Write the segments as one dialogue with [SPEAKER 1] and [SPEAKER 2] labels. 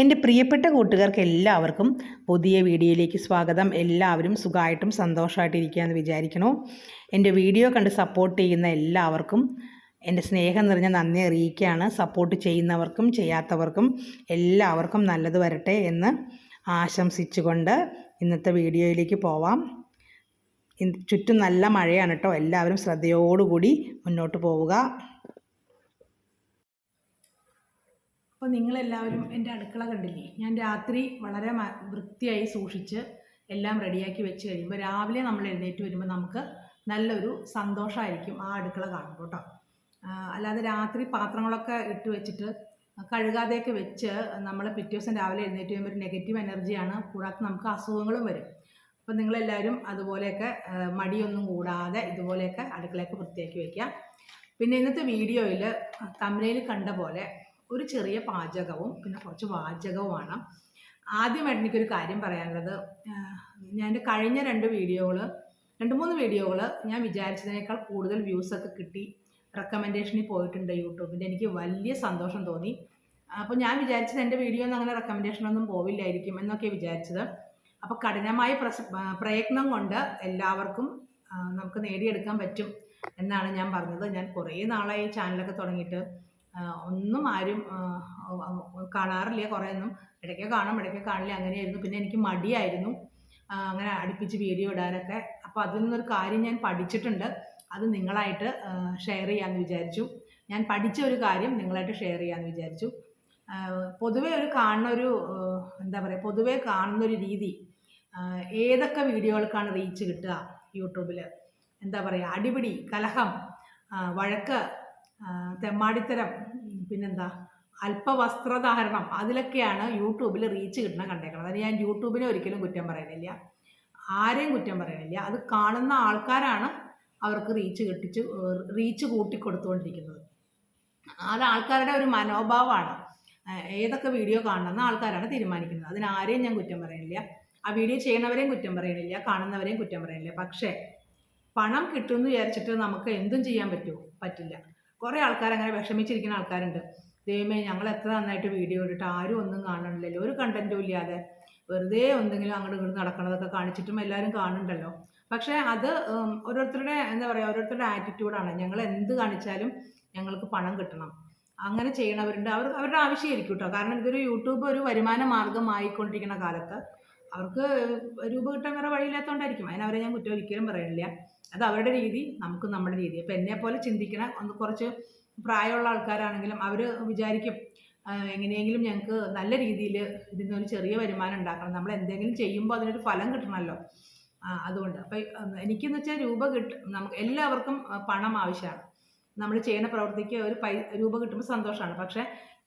[SPEAKER 1] എന്റെ പ്രിയപ്പെട്ട കൂട്ടുകാർക്ക് എല്ലാവർക്കും പുതിയ വീഡിയോയിലേക്ക് സ്വാഗതം. എല്ലാവരും സുഖമായിട്ടും സന്തോഷമായിട്ടിരിക്കുകയെന്ന് വിചാരിക്കണു? എന്റെ വീഡിയോ കണ്ട് സപ്പോർട്ട് ചെയ്യുന്ന എല്ലാവർക്കും എന്റെ സ്നേഹം നിറഞ്ഞ നന്ദി അറിയിക്കുകയാണ്. സപ്പോർട്ട് ചെയ്യുന്നവർക്കും ചെയ്യാത്തവർക്കും എല്ലാവർക്കും നല്ലത് വരട്ടെ എന്ന് ആശംസിച്ചുകൊണ്ട് ഇന്നത്തെ വീഡിയോയിലേക്ക് പോവാം. ചുറ്റും നല്ല മഴയാണ് കേട്ടോ. എല്ലാവരും ശ്രദ്ധയോടുകൂടി മുന്നോട്ട് പോവുക. അപ്പോൾ നിങ്ങളെല്ലാവരും എന്റെ അടുക്കള കണ്ടില്ലേ? ഞാൻ രാത്രി വളരെ വൃത്തിയായി സൂക്ഷിച്ച് എല്ലാം റെഡിയാക്കി വെച്ച് കഴിയുമ്പോൾ രാവിലെ നമ്മൾ എഴുന്നേറ്റ് വരുമ്പോൾ നമുക്ക് നല്ലൊരു സന്തോഷമായിരിക്കും ആ അടുക്കള കാണുമ്പോൾ കേട്ടോ അല്ലാതെ രാത്രി പാത്രങ്ങളൊക്കെ ഇട്ട് വെച്ചിട്ട് കഴുകാതെയൊക്കെ വെച്ച് നമ്മൾ പിറ്റേ ദിവസം രാവിലെ എഴുന്നേറ്റ് വരുമ്പോൾ ഒരു നെഗറ്റീവ് എനർജിയാണ് കൂടാതെ നമുക്ക് അസുഖങ്ങളും വരും. അപ്പോൾ നിങ്ങളെല്ലാവരും അതുപോലെയൊക്കെ മടിയൊന്നും കൂടാതെ ഇതുപോലെയൊക്കെ അടുക്കളയൊക്കെ വൃത്തിയാക്കി വയ്ക്കുക പിന്നെ ഇന്നത്തെ വീഡിയോയിൽ തമിഴയിൽ കണ്ട പോലെ ഒരു ചെറിയ പാചകവും പിന്നെ കുറച്ച് വാചകവുമാണ്. ആദ്യമായിട്ട് എനിക്കൊരു കാര്യം പറയാനുള്ളത് ഞാൻ കഴിഞ്ഞ രണ്ട് വീഡിയോകൾ രണ്ട് മൂന്ന് വീഡിയോകൾ ഞാൻ വിചാരിച്ചതിനേക്കാൾ കൂടുതൽ വ്യൂസ് ഒക്കെ കിട്ടി റെക്കമെൻഡേഷനിൽ പോയിട്ടുണ്ട് യൂട്യൂബിന്റെ. എനിക്ക് വലിയ സന്തോഷം തോന്നി. അപ്പോൾ ഞാൻ വിചാരിച്ചത് എന്റെ വീഡിയോ ഒന്നും അങ്ങനെ റെക്കമെൻഡേഷനൊന്നും പോവില്ലായിരിക്കും എന്നൊക്കെ വിചാരിച്ചത്. അപ്പോൾ കഠിനമായ പ്രയത്നം കൊണ്ട് എല്ലാവർക്കും നമുക്ക് നേടിയെടുക്കാൻ പറ്റും എന്നാണ് ഞാൻ പറഞ്ഞത്. ഞാൻ കുറേ നാളായി ചാനലൊക്കെ തുടങ്ങിയിട്ട് ഒന്നും ആരും കാണാറില്ല കുറേയൊന്നും. ഇടയ്ക്ക് കാണും ഇടയ്ക്ക് കാണില്ല. അങ്ങനെയായിരുന്നു. പിന്നെ എനിക്ക് മടിയായിരുന്നു. അങ്ങനെ അടുപ്പിച്ച് വീഡിയോ ഇടാനൊക്കെ. അപ്പോൾ അതിൽ നിന്നൊരു കാര്യം ഞാൻ പഠിച്ചിട്ടുണ്ട്. അത് നിങ്ങളായിട്ട് ഷെയർ ചെയ്യാമെന്ന് വിചാരിച്ചു. ഞാൻ പഠിച്ച ഒരു കാര്യം നിങ്ങളായിട്ട് ഷെയർ ചെയ്യാമെന്ന് വിചാരിച്ചു. പൊതുവെ ഒരു കാണുന്ന ഒരു എന്താ പറയുക പൊതുവെ കാണുന്ന ഒരു രീതി ഏതൊക്കെ വീഡിയോകൾക്കാണ് റീച്ച് കിട്ടുക യൂട്യൂബിൽ എന്താ പറയുക അടിപിടി കലഹം വഴക്ക് തെമ്മാടിത്തരം പിന്നെന്താ അല്പവസ്ത്രധാരണം അതിലൊക്കെയാണ് യൂട്യൂബിൽ റീച്ച് കിട്ടണം കണ്ടേക്കണം അതിന് ഞാൻ യൂട്യൂബിനെ ഒരിക്കലും കുറ്റം പറയുന്നില്ല. ആരെയും കുറ്റം പറയുന്നില്ല. അത് കാണുന്ന ആൾക്കാരാണ് അവർക്ക് റീച്ച് കിട്ടിച്ച് റീച്ച് കൂട്ടിക്കൊടുത്തുകൊണ്ടിരിക്കുന്നത്. അത് ആൾക്കാരുടെ ഒരു മനോഭാവമാണ്. ഏതൊക്കെ വീഡിയോ കാണണമെന്ന് ആൾക്കാരാണ് തീരുമാനിക്കുന്നത്. അതിനാരെയും ഞാൻ കുറ്റം പറയുന്നില്ല. ആ വീഡിയോ ചെയ്യുന്നവരെയും കുറ്റം പറയുന്നില്ല. കാണുന്നവരെയും കുറ്റം പറയുന്നില്ല. പക്ഷേ പണം കിട്ടുമെന്ന് വിചാരിച്ചിട്ട് നമുക്ക് എന്തും ചെയ്യാൻ പറ്റുമോ പറ്റില്ല. കുറേ ആൾക്കാർ അങ്ങനെ വിഷമിച്ചിരിക്കുന്ന ആൾക്കാരുണ്ട്. ദൈവമേ ഞങ്ങൾ എത്ര നന്നായിട്ട് വീഡിയോ ഇട്ടിട്ട് ആരും ഒന്നും കാണണില്ലല്ലോ ഒരു കണ്ടന്റും ഇല്ലാതെ വെറുതെ എന്തെങ്കിലും അങ്ങോട്ട് ഇങ്ങോട്ട് നടക്കണതൊക്കെ കാണിച്ചിട്ടും എല്ലാവരും കാണുന്നുണ്ടല്ലോ. പക്ഷേ അത് ഓരോരുത്തരുടെ എന്താ പറയുക ഓരോരുത്തരുടെ ആറ്റിറ്റ്യൂഡാണ് ഞങ്ങൾ എന്ത് കാണിച്ചാലും ഞങ്ങൾക്ക് പണം കിട്ടണം. അങ്ങനെ ചെയ്യണവരുണ്ട്. അവർ അവരുടെ ആവശ്യമായിരിക്കും കേട്ടോ കാരണം ഇതൊരു യൂട്യൂബ് ഒരു വരുമാന മാർഗമായിക്കൊണ്ടിരിക്കുന്ന കാലത്ത് അവർക്ക് രൂപ കിട്ടാൻ വേറെ വഴിയില്ലാത്തതുകൊണ്ടായിരിക്കും അതിനവരെ ഞാൻ കുറ്റം ഒരിക്കലും പറയുന്നില്ല അത് അവരുടെ രീതി നമുക്ക് നമ്മുടെ രീതി. അപ്പോൾ എന്നെ പോലെ ചിന്തിക്കണ ഒന്ന് കുറച്ച് പ്രായമുള്ള ആൾക്കാരാണെങ്കിലും അവർ വിചാരിക്കും എങ്ങനെയെങ്കിലും ഞങ്ങൾക്ക് നല്ല രീതിയിൽ ഇതിൽ നിന്നൊരു ചെറിയ വരുമാനം ഉണ്ടാക്കണം. നമ്മൾ എന്തെങ്കിലും ചെയ്യുമ്പോൾ അതിനൊരു ഫലം കിട്ടണമല്ലോ അതുകൊണ്ട്. അപ്പം എനിക്കെന്ന് വെച്ചാൽ രൂപ കിട്ടും നമുക്ക് എല്ലാവർക്കും പണം ആവശ്യമാണ്. നമ്മൾ ചെയ്യുന്ന പ്രവൃത്തിക്ക് ഒരു പൈ രൂപ കിട്ടുമ്പോൾ സന്തോഷമാണ്. പക്ഷേ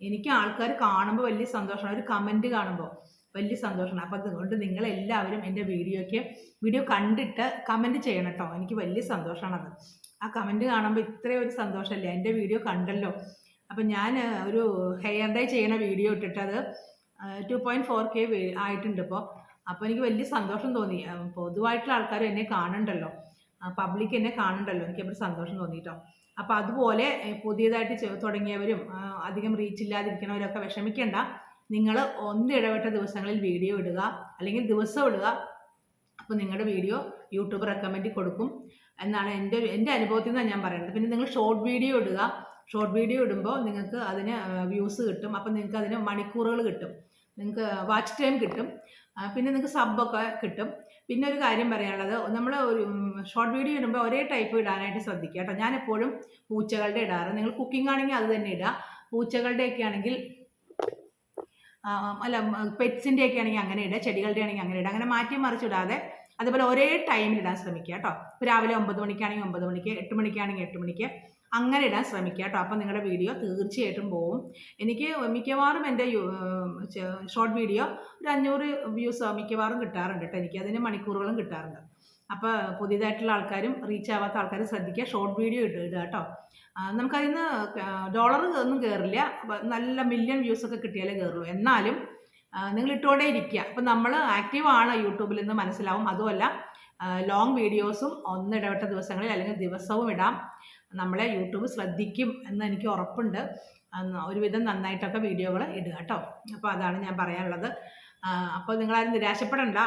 [SPEAKER 1] എനിക്ക് ആൾക്കാർ കാണുമ്പോൾ വലിയ സന്തോഷമാണ്. ഒരു കമന്റ് കാണുമ്പോൾ വലിയ സന്തോഷമാണ്. അപ്പോൾ അതുകൊണ്ട് നിങ്ങളെല്ലാവരും എന്റെ വീഡിയോയ്ക്ക് വീഡിയോ കണ്ടിട്ട് കമന്റ് ചെയ്യണം കേട്ടോ എനിക്ക് വലിയ സന്തോഷമാണത്. ആ കമന്റ് കാണുമ്പോൾ ഇത്രയും ഒരു സന്തോഷമല്ലേ? എന്റെ വീഡിയോ കണ്ടല്ലോ. അപ്പം ഞാൻ ഒരു ഹെയർ ഡൈ ചെയ്യണ വീഡിയോ ഇട്ടിട്ട് അത് ടു പോയിന്റ് ഫോർ കെ ആയിട്ടുണ്ട് ഇപ്പോൾ അപ്പോൾ എനിക്ക് വലിയ സന്തോഷം തോന്നി. പൊതുവായിട്ടുള്ള ആൾക്കാർ എന്നെ കാണണ്ടല്ലോ പബ്ലിക് എന്നെ കാണണ്ടല്ലോ എനിക്ക് അപ്പോൾ സന്തോഷം തോന്നിയിട്ടോ അപ്പോൾ അതുപോലെ പുതിയതായിട്ട് തുടങ്ങിയവരും അധികം റീച്ച് വിഷമിക്കേണ്ട. നിങ്ങൾ ഒന്ന് ഇടവിട്ട ദിവസങ്ങളിൽ വീഡിയോ ഇടുക അല്ലെങ്കിൽ ദിവസം ഇടുക. അപ്പോൾ നിങ്ങളുടെ വീഡിയോ യൂട്യൂബ് റെക്കമെൻഡ് കൊടുക്കും. എന്നാണ് എന്റെ എന്റെ അനുഭവത്തിൽ നിന്നാണ് ഞാൻ പറയുന്നത്. പിന്നെ നിങ്ങൾ ഷോർട്ട് വീഡിയോ ഇടുക. ഷോർട്ട് വീഡിയോ ഇടുമ്പോൾ നിങ്ങൾക്ക് അതിന് വ്യൂസ് കിട്ടും. അപ്പോൾ നിങ്ങൾക്ക് അതിന് മണിക്കൂറുകൾ കിട്ടും. നിങ്ങൾക്ക് വാച്ച് ടൈം കിട്ടും. പിന്നെ നിങ്ങൾക്ക് സബ്ബൊക്കെ കിട്ടും. പിന്നെ ഒരു കാര്യം പറയാനുള്ളത് നമ്മൾ ഒരു ഷോർട്ട് വീഡിയോ ഇടുമ്പോൾ ഒരേ ടൈപ്പ് ഇടാനായിട്ട് ശ്രദ്ധിക്കുക കേട്ടോ. ഞാനെപ്പോഴും പൂച്ചകളുടെ ഇടാറ്. നിങ്ങൾ കുക്കിംഗ് ആണെങ്കിൽ അത് തന്നെ ഇടുക. പൂച്ചകളുടെയൊക്കെ ആണെങ്കിൽ അല്ല പെറ്റ്സിന്റെ ഒക്കെ ആണെങ്കിൽ അങ്ങനെ ഇടുക ചെടികളുടെ ആണെങ്കിൽ അങ്ങനെ ഇടുക അങ്ങനെ മാറ്റി മറിച്ചിടാതെ അതുപോലെ ഒരേ ടൈമിൽ ഇടാൻ ശ്രമിക്കുക കേട്ടോ. രാവിലെ ഒമ്പത് മണിക്കാണെങ്കിൽ ഒമ്പത് മണിക്ക് എട്ട് മണിക്കാണെങ്കിൽ എട്ട് മണിക്ക് അങ്ങനെ ഇടാൻ ശ്രമിക്കുക കേട്ടോ. അപ്പോൾ നിങ്ങളുടെ വീഡിയോ തീർച്ചയായിട്ടും പോവും. എനിക്ക് മിക്കവാറും എന്റെ ഷോർട്ട് വീഡിയോ ഒരു അഞ്ഞൂറ് വ്യൂസ് മിക്കവാറും കിട്ടാറുണ്ട് കേട്ടോ. എനിക്ക് അതിന് മണിക്കൂറുകളും കിട്ടാറുണ്ട്. അപ്പോൾ പുതിയതായിട്ടുള്ള ആൾക്കാരും റീച്ച് ആവാത്ത ആൾക്കാരും ശ്രദ്ധിക്കുക. ഷോർട്ട് വീഡിയോ ഇട്ട് ഇടുക കേട്ടോ. നമുക്കതിൽ നിന്ന് ഡോളർ ഒന്നും കയറില്ല നല്ല മില്യൺ വ്യൂസ് ഒക്കെ കിട്ടിയാലേ കയറുള്ളൂ എന്നാലും നിങ്ങൾ ഇട്ടുകൊണ്ടേ ഇരിക്കുക. അപ്പം നമ്മൾ ആക്റ്റീവ് ആണ് യൂട്യൂബിൽ നിന്ന് മനസ്സിലാവും. അതുമല്ല ലോങ് വീഡിയോസും ഒന്നിടവിട്ട ദിവസങ്ങളിൽ അല്ലെങ്കിൽ ദിവസവും ഇടാം. നമ്മളെ യൂട്യൂബ് ശ്രദ്ധിക്കും എന്ന് എനിക്ക് ഉറപ്പുണ്ട്. ഒരുവിധം നന്നായിട്ടൊക്കെ വീഡിയോകൾ ഇടുക കേട്ടോ. അപ്പോൾ അതാണ് ഞാൻ പറയാനുള്ളത്. അപ്പോൾ നിങ്ങളാരും നിരാശപ്പെടണ്ട.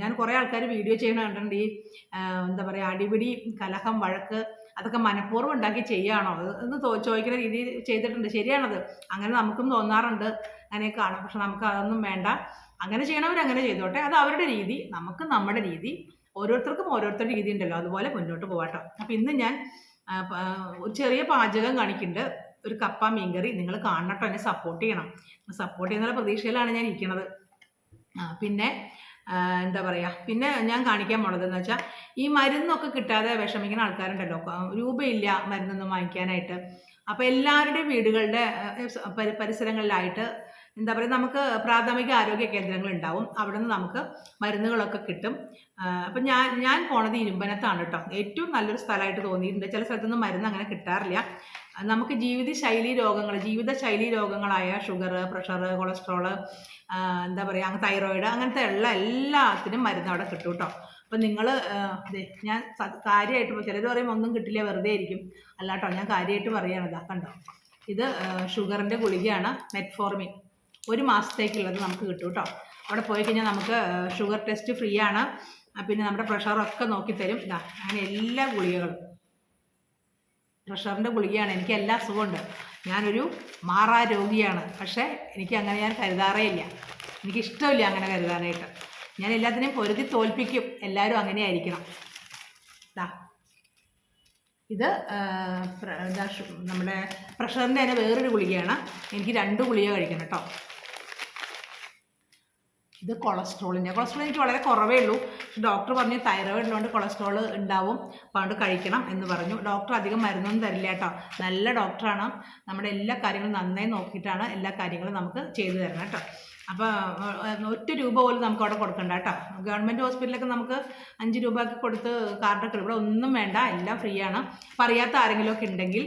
[SPEAKER 1] ഞാൻ കുറേ ആൾക്കാർ വീഡിയോ ചെയ്യണ കണ്ടിട്ടുണ്ട്. ഈ എന്താ പറയുക അടിപിടി കലഹം വഴക്ക് അതൊക്കെ മനഃപൂർവം ഉണ്ടാക്കി ചെയ്യുകയാണോ എന്ന് ചോദിക്കുന്ന രീതിയിൽ ചെയ്തിട്ടുണ്ട്. ശരിയാണത്. അങ്ങനെ നമുക്കും തോന്നാറുണ്ട്. അങ്ങനെ കാണും പക്ഷെ നമുക്ക് അതൊന്നും വേണ്ട. അങ്ങനെ ചെയ്യണവർ അങ്ങനെ ചെയ്തോട്ടെ. അത് അവരുടെ രീതി. നമുക്ക് നമ്മുടെ രീതി. ഓരോരുത്തർക്കും ഓരോരുത്തരുടെ രീതി ഉണ്ടല്ലോ. അതുപോലെ മുന്നോട്ട് പോവാട്ടോ. അപ്പം ഇന്ന് ഞാൻ ഒരു ചെറിയ പാചകം കാണിക്കുന്നുണ്ട്. ഒരു കപ്പ മീൻകറി. നിങ്ങൾ കാണട്ടോ എന്നെ സപ്പോർട്ട് ചെയ്യണം. സപ്പോർട്ട് ചെയ്യുന്ന പ്രതീക്ഷയിലാണ് ഞാൻ ഇരിക്കുന്നത് പിന്നെ എന്താ പറയുക പിന്നെ ഞാൻ കാണിക്കാൻ പോണത് എന്ന് വെച്ചാൽ ഈ മരുന്നൊക്കെ കിട്ടാതെ വിഷമിക്കുന്ന ആൾക്കാരുണ്ടല്ലോ. രൂപയില്ല മരുന്നൊന്നും വാങ്ങിക്കാനായിട്ട്. അപ്പോൾ എല്ലാവരുടെയും വീടുകളുടെ പരിസരങ്ങളിലായിട്ട് എന്താ പറയുക നമുക്ക് പ്രാഥമിക ആരോഗ്യ കേന്ദ്രങ്ങൾ ഉണ്ടാവും അവിടെ നിന്ന് നമുക്ക് മരുന്നുകളൊക്കെ കിട്ടും. അപ്പം ഞാൻ ഞാൻ പോണത് ഇരുമ്പനത്താണ് കേട്ടോ. ഏറ്റവും നല്ലൊരു സ്ഥലമായിട്ട് തോന്നിയിട്ടുണ്ട്. ചില സ്ഥലത്തൊന്നും മരുന്ന് അങ്ങനെ കിട്ടാറില്ല. ആ, ജീവിത ശൈലി രോഗങ്ങൾ ജീവിത ശൈലി രോഗങ്ങളായ ഷുഗർ പ്രഷർ കൊളസ്ട്രോൾ എന്താ പറയുക തൈറോയിഡ് അങ്ങനത്തെ ഉള്ള എല്ലാത്തിനും മരുന്ന് അവിടെ കിട്ടും കേട്ടോ അപ്പം നിങ്ങൾ ഞാൻ കാര്യമായിട്ട് ചിലർ പറയുമ്പോൾ ഒന്നും കിട്ടില്ല വെറുതെ ആയിരിക്കും അല്ലാട്ടോ ഞാൻ കാര്യമായിട്ട് പറയുകയാണ് ഇതാ കണ്ടോ. ഇത് ഷുഗറിന്റെ ഗുളികയാണ് മെറ്റ്ഫോർമിൻ ഒരു മാസത്തേക്കുള്ളത് നമുക്ക് കിട്ടും കേട്ടോ അവിടെ പോയി കഴിഞ്ഞാൽ നമുക്ക് ഷുഗർ ടെസ്റ്റ് ഫ്രീ ആണ്. പിന്നെ നമ്മുടെ പ്രഷറൊക്കെ നോക്കിത്തരും. ഇതാ അങ്ങനെ എല്ലാ ഗുളികകളും. പ്രഷറിന്റെ ഗുളികയാണ്. എനിക്ക് എല്ലാ അസുഖമുണ്ട്. ഞാനൊരു മാറാ രോഗിയാണ്. പക്ഷേ എനിക്ക് അങ്ങനെ ഞാൻ കരുതാറേ ഇല്ല. എനിക്കിഷ്ടമില്ല അങ്ങനെ കരുതാനായിട്ട്. ഞാൻ എല്ലാത്തിനെയും പൊരുതി തോൽപ്പിക്കും. എല്ലാവരും അങ്ങനെ ആയിരിക്കണം ദാ ഇത് നമ്മുടെ പ്രഷറിന്റെ തന്നെ വേറൊരു ഗുളികയാണ്. എനിക്ക് രണ്ട് ഗുളിക കഴിക്കണം കേട്ടോ. ഇത് കൊളസ്ട്രോളിന്റെ കൊളസ്ട്രോൾ എനിക്ക് വളരെ കുറവേ ഉള്ളൂ. ഡോക്ടർ പറഞ്ഞു തൈറോയിഡ് ഉള്ളതുകൊണ്ട് കൊളസ്ട്രോൾ ഉണ്ടാവും. അപ്പോൾ അതുകൊണ്ട് കഴിക്കണം എന്ന് പറഞ്ഞു. ഡോക്ടർ അധികം മരുന്നൊന്നും തരില്ല കേട്ടോ. നല്ല ഡോക്ടറാണ്. നമ്മുടെ എല്ലാ കാര്യങ്ങളും നന്നായി നോക്കിയിട്ടാണ് എല്ലാ കാര്യങ്ങളും നമുക്ക് ചെയ്തു തരണം കേട്ടോ. അപ്പോൾ ഒറ്റ രൂപ പോലും നമുക്ക് അവിടെ കൊടുക്കണ്ട കേട്ടോ. ഗവൺമെന്റ് ഹോസ്പിറ്റലൊക്കെ നമുക്ക് അഞ്ച് രൂപ ഒക്കെ കൊടുത്ത് കാർഡൊക്കെ ഇവിടെ ഒന്നും വേണ്ട. എല്ലാം ഫ്രീ ആണ്. അപ്പോൾ അറിയാത്ത ആരെങ്കിലുമൊക്കെ ഉണ്ടെങ്കിൽ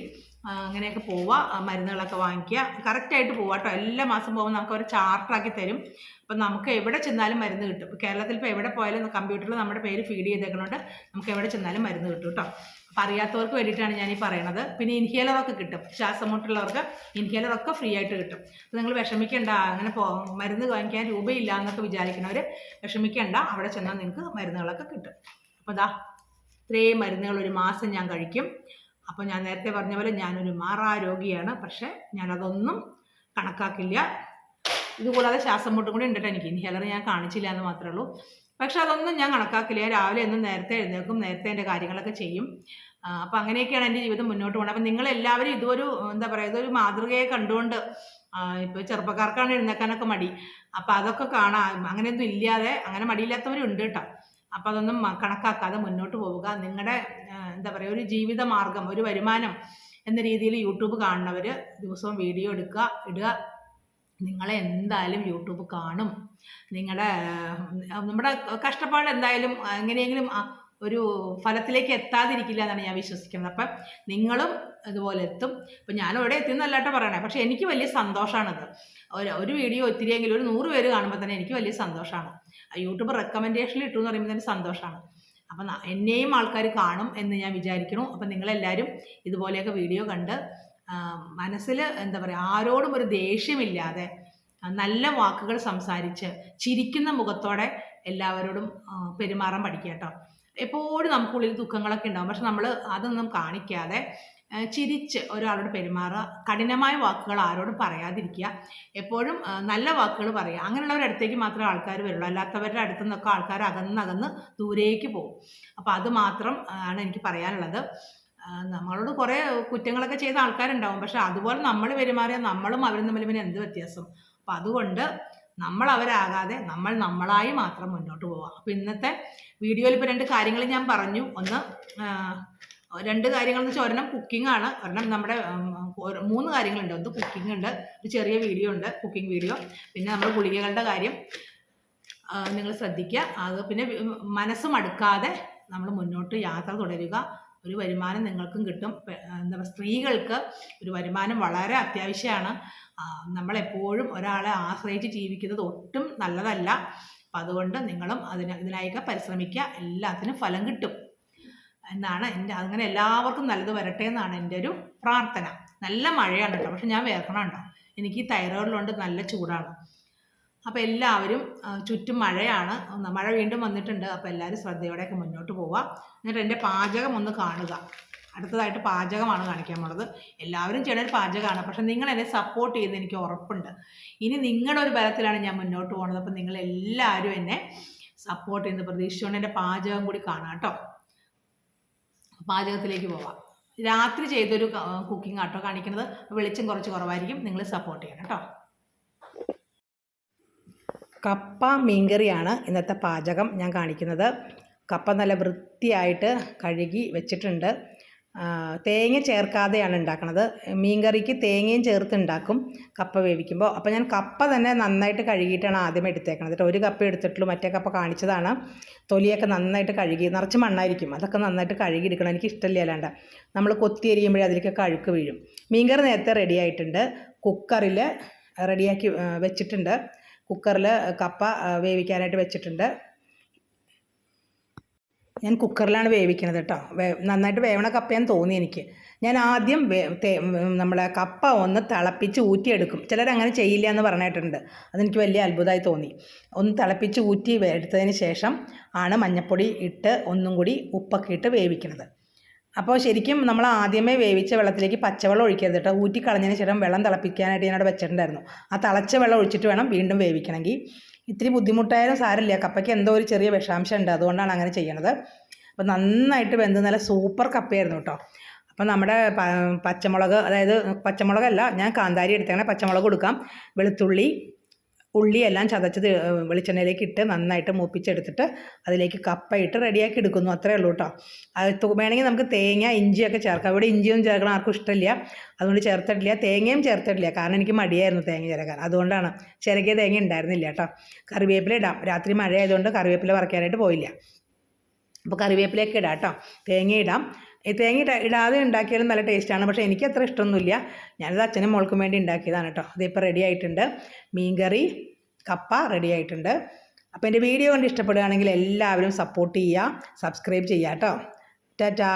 [SPEAKER 1] അങ്ങനെയൊക്കെ പോവുക ആ, മരുന്നുകളൊക്കെ വാങ്ങിക്കുക. കറക്റ്റായിട്ട് പോവുക കേട്ടോ എല്ലാ മാസം പോകുമ്പോൾ നമുക്ക് അവർ ചാർട്ടാക്കി തരും. അപ്പം നമുക്ക് എവിടെ ചെന്നാലും മരുന്ന് കിട്ടും. ഇപ്പോൾ കേരളത്തിൽ ഇപ്പോൾ എവിടെ പോയാലും കമ്പ്യൂട്ടറിൽ നമ്മുടെ പേര് ഫീഡ് ചെയ്തേക്കണോണ്ട് നമുക്ക് എവിടെ ചെന്നാലും മരുന്ന് കിട്ടും കേട്ടോ അപ്പം അറിയാത്തവർക്ക് വേണ്ടിയിട്ടാണ് ഈ പറയണത്. പിന്നെ ഇൻഹേലറൊക്കെ കിട്ടും. ശ്വാസം മുട്ടുള്ളവർക്ക് ഇൻഹേലറൊക്കെ ഫ്രീ ആയിട്ട് കിട്ടും. അപ്പോൾ നിങ്ങൾ വിഷമിക്കേണ്ട. അങ്ങനെ പോ മരുന്ന് വാങ്ങിക്കാൻ രൂപയില്ല എന്നൊക്കെ വിചാരിക്കുന്നവർ വിഷമിക്കേണ്ട. അവിടെ ചെന്നാൽ നിങ്ങൾക്ക് മരുന്നുകളൊക്കെ കിട്ടും. അപ്പോൾ ദാ ഇത്രയും മരുന്നുകൾ ഒരു മാസം ഞാൻ കഴിക്കും. അപ്പോൾ ഞാൻ നേരത്തെ പറഞ്ഞ പോലെ ഞാനൊരു മാറാ രോഗിയാണ് പക്ഷേ ഞാനതൊന്നും കണക്കാക്കില്ല. ഇതുകൂടാതെ ശ്വാസം മുട്ടും കൂടി ഉണ്ട് കേട്ടോ എനിക്ക് ഇൻഹേലർ ഞാൻ കാണിച്ചില്ല എന്ന് മാത്രമേ ഉള്ളൂ. പക്ഷെ അതൊന്നും ഞാൻ കണക്കാക്കില്ല. രാവിലെ എന്നും നേരത്തെ എഴുന്നേൽക്കും നേരത്തെ എന്റെ കാര്യങ്ങളൊക്കെ ചെയ്യും. അപ്പം അങ്ങനെയൊക്കെയാണ് എന്റെ ജീവിതം മുന്നോട്ട് പോകുന്നത് അപ്പം നിങ്ങളെല്ലാവരും ഇതൊരു എന്താ പറയുക ഇതൊരു മാതൃകയെ കണ്ടുകൊണ്ട് ഇപ്പോൾ ചെറുപ്പക്കാർക്കാണ് എഴുന്നേക്കാനൊക്കെ മടി. അപ്പം അതൊക്കെ കാണാം. അങ്ങനെയൊന്നും ഇല്ലാതെ അങ്ങനെ മടിയില്ലാത്തവരും ഉണ്ട് കേട്ടോ. അപ്പം അതൊന്നും കണക്കാക്കാതെ മുന്നോട്ട് പോവുക. നിങ്ങളുടെ എന്താ പറയുക ഒരു ജീവിത മാർഗം ഒരു വരുമാനം എന്ന രീതിയിൽ യൂട്യൂബ് കാണുന്നവർ ദിവസവും വീഡിയോ എടുക്കുക ഇടുക. നിങ്ങളെ എന്തായാലും യൂട്യൂബ് കാണും. നിങ്ങളുടെ നമ്മുടെ കഷ്ടപ്പാട് എന്തായാലും എങ്ങനെയെങ്കിലും ഒരു ഫലത്തിലേക്ക് എത്താതിരിക്കില്ല എന്നാണ് ഞാൻ വിശ്വസിക്കുന്നത്. അപ്പം നിങ്ങളും അതുപോലെ എത്തും. ഇപ്പം ഞാൻ ഇവിടെ എത്തിയെന്നല്ലാട്ടോ പറയണേ പക്ഷെ എനിക്ക് വലിയ സന്തോഷമാണത് ഒരു ഒരു വീഡിയോ ഒത്തിരിയെങ്കിലും ഒരു നൂറ് പേര് കാണുമ്പോൾ തന്നെ എനിക്ക് വലിയ സന്തോഷമാണ് യൂട്യൂബ് റെക്കമെൻഡേഷനിൽ ഇട്ടു എന്ന് പറയുമ്പോൾ തന്നെ സന്തോഷമാണ് അപ്പം എന്നെയും ആൾക്കാർ കാണും എന്ന് ഞാൻ വിചാരിക്കുന്നു. അപ്പം നിങ്ങളെല്ലാവരും ഇതുപോലെയൊക്കെ വീഡിയോ കണ്ട് മനസ്സിൽ എന്താ പറയുക ആരോടും ഒരു ദേഷ്യമില്ലാതെ നല്ല വാക്കുകൾ സംസാരിച്ച് ചിരിക്കുന്ന മുഖത്തോടെ എല്ലാവരോടും പെരുമാറാൻ പഠിക്കുക കേട്ടോ. എപ്പോഴും നമുക്കുള്ളിൽ ദുഃഖങ്ങളൊക്കെ ഉണ്ടാകും പക്ഷെ നമ്മൾ അതൊന്നും കാണിക്കാതെ ചിരിച്ച് ഒരാളോട് പെരുമാറുക. കഠിനമായ വാക്കുകൾ ആരോടും പറയാതിരിക്കുക. എപ്പോഴും നല്ല വാക്കുകൾ പറയുക. അങ്ങനെയുള്ളവരുടെ അടുത്തേക്ക് മാത്രമേ ആൾക്കാർ വരുള്ളൂ. അല്ലാത്തവരുടെ അടുത്തു നിന്നൊക്കെ ആൾക്കാർ അകന്നകന്ന് ദൂരേക്ക് പോകും. അപ്പോൾ അത് മാത്രം ആണ് എനിക്ക് പറയാനുള്ളത്. നമ്മളോട് കുറേ കുറ്റങ്ങളൊക്കെ ചെയ്ത ആൾക്കാരുണ്ടാവും. പക്ഷെ അതുപോലെ നമ്മൾ പെരുമാറിയാൽ നമ്മളും അവരും തമ്മിൽ പിന്നെ എന്ത് വ്യത്യാസം? അപ്പം അതുകൊണ്ട് നമ്മൾ അവരാകാതെ നമ്മൾ നമ്മളായി മാത്രം മുന്നോട്ട് പോവാം അപ്പം ഇന്നത്തെ വീഡിയോയിൽ ഇപ്പോൾ രണ്ട് കാര്യങ്ങൾ ഞാൻ പറഞ്ഞു. ഒന്ന് രണ്ട് കാര്യങ്ങൾ എന്ന് വെച്ചാൽ ഒരെണ്ണം കുക്കിംഗ് ആണ് ഒരെണ്ണം നമ്മുടെ മൂന്ന് കാര്യങ്ങളുണ്ട്. ഒന്ന് കുക്കിംഗ് ഉണ്ട് ഒരു ചെറിയ വീഡിയോ ഉണ്ട് കുക്കിംഗ് വീഡിയോ പിന്നെ നമ്മുടെ ഗുളികകളുടെ കാര്യം നിങ്ങൾ ശ്രദ്ധിക്കുക. അത് പിന്നെ മനസ്സ് മടുക്കാതെ നമ്മൾ മുന്നോട്ട് യാത്ര തുടരുക. ഒരു വരുമാനം നിങ്ങൾക്കും കിട്ടും. എന്താ പറയുക സ്ത്രീകൾക്ക് ഒരു വരുമാനം വളരെ അത്യാവശ്യമാണ്. നമ്മളെപ്പോഴും ഒരാളെ ആശ്രയിച്ച് ജീവിക്കുന്നത് ഒട്ടും നല്ലതല്ല. അപ്പം അതുകൊണ്ട് നിങ്ങളും അതിന് ഇതിനായൊക്കെ പരിശ്രമിക്കുക. എല്ലാത്തിനും ഫലം കിട്ടും. എന്നാണ് എന്റെ അങ്ങനെ എല്ലാവർക്കും നല്ലത് വരട്ടെ എന്നാണ് എന്റെ ഒരു പ്രാർത്ഥന. നല്ല മഴയാണ് കേട്ടോ പക്ഷെ ഞാൻ വേർക്കണം കേട്ടോ എനിക്ക് ഈ തൈറോയിഡിലുണ്ട് നല്ല ചൂടാണ്. അപ്പോൾ എല്ലാവരും ചുറ്റും മഴയാണ് മഴ വീണ്ടും വന്നിട്ടുണ്ട് അപ്പോൾ എല്ലാവരും ശ്രദ്ധയോടെയൊക്കെ മുന്നോട്ട് പോവുക. എന്നിട്ട് എന്റെ പാചകം ഒന്ന് കാണുക. അടുത്തതായിട്ട് പാചകമാണ് കാണിക്കാൻ പോണത്. എല്ലാവരും ചെയ്യണ ഒരു പാചകമാണ് പക്ഷെ നിങ്ങൾ എന്നെ സപ്പോർട്ട് ചെയ്യുന്നത് എനിക്ക് ഉറപ്പുണ്ട്. ഇനി നിങ്ങളുടെ ഒരു ബലത്തിലാണ് ഞാൻ മുന്നോട്ട് പോകുന്നത് അപ്പം നിങ്ങൾ എല്ലാവരും എന്നെ സപ്പോർട്ട് ചെയ്യുന്ന പ്രതീക്ഷിച്ചുകൊണ്ട് എന്റെ പാചകം കൂടി കാണാം കേട്ടോ. പാചകത്തിലേക്ക് പോവാം. രാത്രി ചെയ്തൊരു കുക്കിംഗ് ആട്ടോ കാണിക്കുന്നത്. വെളിച്ചം കുറച്ച് കുറവായിരിക്കും. നിങ്ങൾ സപ്പോർട്ട് ചെയ്യണം കേട്ടോ. കപ്പ മീൻകറിയാണ് ഇന്നത്തെ പാചകം ഞാൻ കാണിക്കുന്നത്. കപ്പ നല്ല വൃത്തിയായിട്ട് കഴുകി വെച്ചിട്ടുണ്ട്. തേങ്ങ ചേർക്കാതെയാണ് ഉണ്ടാക്കുന്നത് മീൻകറിക്ക് തേങ്ങയും ചേർത്ത് ഉണ്ടാക്കും കപ്പ വേവിക്കുമ്പോൾ. അപ്പോൾ ഞാൻ കപ്പ തന്നെ നന്നായിട്ട് കഴുകിയിട്ടാണ് ആദ്യം എടുത്തേക്കണത് കേട്ടോ. ഒരു കപ്പ എടുത്തിട്ടുള്ളൂ മറ്റേ കപ്പ കാണിച്ചതാണ്. തൊലിയൊക്കെ നന്നായിട്ട് കഴുകി നിറച്ച് മണ്ണായിരിക്കും. അതൊക്കെ നന്നായിട്ട് കഴുകി എടുക്കണം എനിക്ക് ഇഷ്ടമില്ല അല്ലാണ്ട്. നമ്മൾ കൊത്തി എരിയുമ്പോഴേ അതിലേക്കൊക്കെ അഴുക്ക് വീഴും. മീൻകറി നേരത്തെ റെഡി ആയിട്ടുണ്ട്. കുക്കറിൽ റെഡിയാക്കി വെച്ചിട്ടുണ്ട്. കുക്കറിൽ കപ്പ വേവിക്കാനായിട്ട് വെച്ചിട്ടുണ്ട്. ഞാൻ കുക്കറിലാണ് വേവിക്കുന്നത് കേട്ടോ. നന്നായിട്ട് വേവണ കപ്പയാന്ന് തോന്നി എനിക്ക്. ഞാൻ ആദ്യം നമ്മളെ കപ്പ ഒന്ന് തിളപ്പിച്ച് ഊറ്റിയെടുക്കും. ചിലരങ്ങനെ ചെയ്യില്ല എന്ന് പറഞ്ഞിട്ടുണ്ട്. അതെനിക്ക് വലിയ അത്ഭുതമായി തോന്നി. ഒന്ന് തിളപ്പിച്ച് ഊറ്റി എടുത്തതിന് ശേഷം ആണ് മഞ്ഞൾപ്പൊടി ഇട്ട് ഒന്നും കൂടി ഉപ്പൊക്കെ ഇട്ട് വേവിക്കുന്നത്. അപ്പോൾ ശരിക്കും നമ്മൾ ആദ്യമേ വേവിച്ച വെള്ളത്തിലേക്ക് പച്ചവെള്ളം ഒഴിക്കരുത് കേട്ടോ. ഊറ്റി കളഞ്ഞതിന് ശേഷം വെള്ളം തിളപ്പിക്കാനായിട്ട് ഞാനവിടെ വെച്ചിട്ടുണ്ടായിരുന്നു. ആ തിളച്ച വെള്ളം ഒഴിച്ചിട്ട് വേണം വീണ്ടും വേവിക്കണമെങ്കിൽ. ഇത്തിരി ബുദ്ധിമുട്ടായാലും സാരമില്ല. കപ്പയ്ക്ക് എന്തോ ഒരു ചെറിയ വിഷാംശം ഉണ്ട് അതുകൊണ്ടാണ് അങ്ങനെ ചെയ്യണത്. അപ്പോൾ നന്നായിട്ട് വെന്ത് നല്ല സൂപ്പർ കപ്പയായിരുന്നു കേട്ടോ. അപ്പം നമ്മുടെ പച്ചമുളക് അതായത് പച്ചമുളകല്ല ഞാൻ കാന്താരി എടുത്തേക്കണേ. പച്ചമുളക് കൊടുക്കാം. വെളുത്തുള്ളി ഉള്ളി എല്ലാം ചതച്ചത് വെളിച്ചെണ്ണയിലേക്ക് ഇട്ട് നന്നായിട്ട് മൂപ്പിച്ചെടുത്തിട്ട് അതിലേക്ക് കപ്പയിട്ട് റെഡിയാക്കി എടുക്കുന്നു. അത്രേ ഉള്ളൂ കേട്ടോ അത് വേണമെങ്കിൽ നമുക്ക് തേങ്ങ ഇഞ്ചിയൊക്കെ ചേർക്കാം. ഇവിടെ ഇഞ്ചിയൊന്നും ചേർക്കണം ആർക്കും ഇഷ്ടമില്ല. അതുകൊണ്ട് ചേർത്തിട്ടില്ല. തേങ്ങയും ചേർത്തിട്ടില്ല. കാരണം എനിക്ക് മടിയായിരുന്നു തേങ്ങ ചേർക്കാൻ. അതുകൊണ്ടാണ് ചിരകിയ തേങ്ങ ഉണ്ടായിരുന്നില്ല കേട്ടോ കറിവേപ്പില ഇടാം. രാത്രി മഴ ആയതുകൊണ്ട് കറിവേപ്പില വറക്കാനായിട്ട് പോയില്ല. അപ്പോൾ കറിവേപ്പിലയൊക്കെ ഇടാം കേട്ടോ തേങ്ങ ഇടാം. തേങ്ങ ഇട ഇടാതെ ഉണ്ടാക്കിയാലും നല്ല ടേസ്റ്റാണ് പക്ഷേ എനിക്ക് അത്ര ഇഷ്ടമൊന്നുമില്ല. ഞാനത് അച്ഛനും മോൾക്കും വേണ്ടി ഉണ്ടാക്കിയതാണ് കേട്ടോ അതിപ്പോൾ റെഡി ആയിട്ടുണ്ട്. മീൻകറി കപ്പ റെഡി ആയിട്ടുണ്ട്. അപ്പോൾ എന്റെ വീഡിയോ കണ്ട് ഇഷ്ടപ്പെടുകയാണെങ്കിൽ എല്ലാവരും സപ്പോർട്ട് ചെയ്യുക. സബ്സ്ക്രൈബ് ചെയ്യുക കേട്ടോ ടാറ്റാ.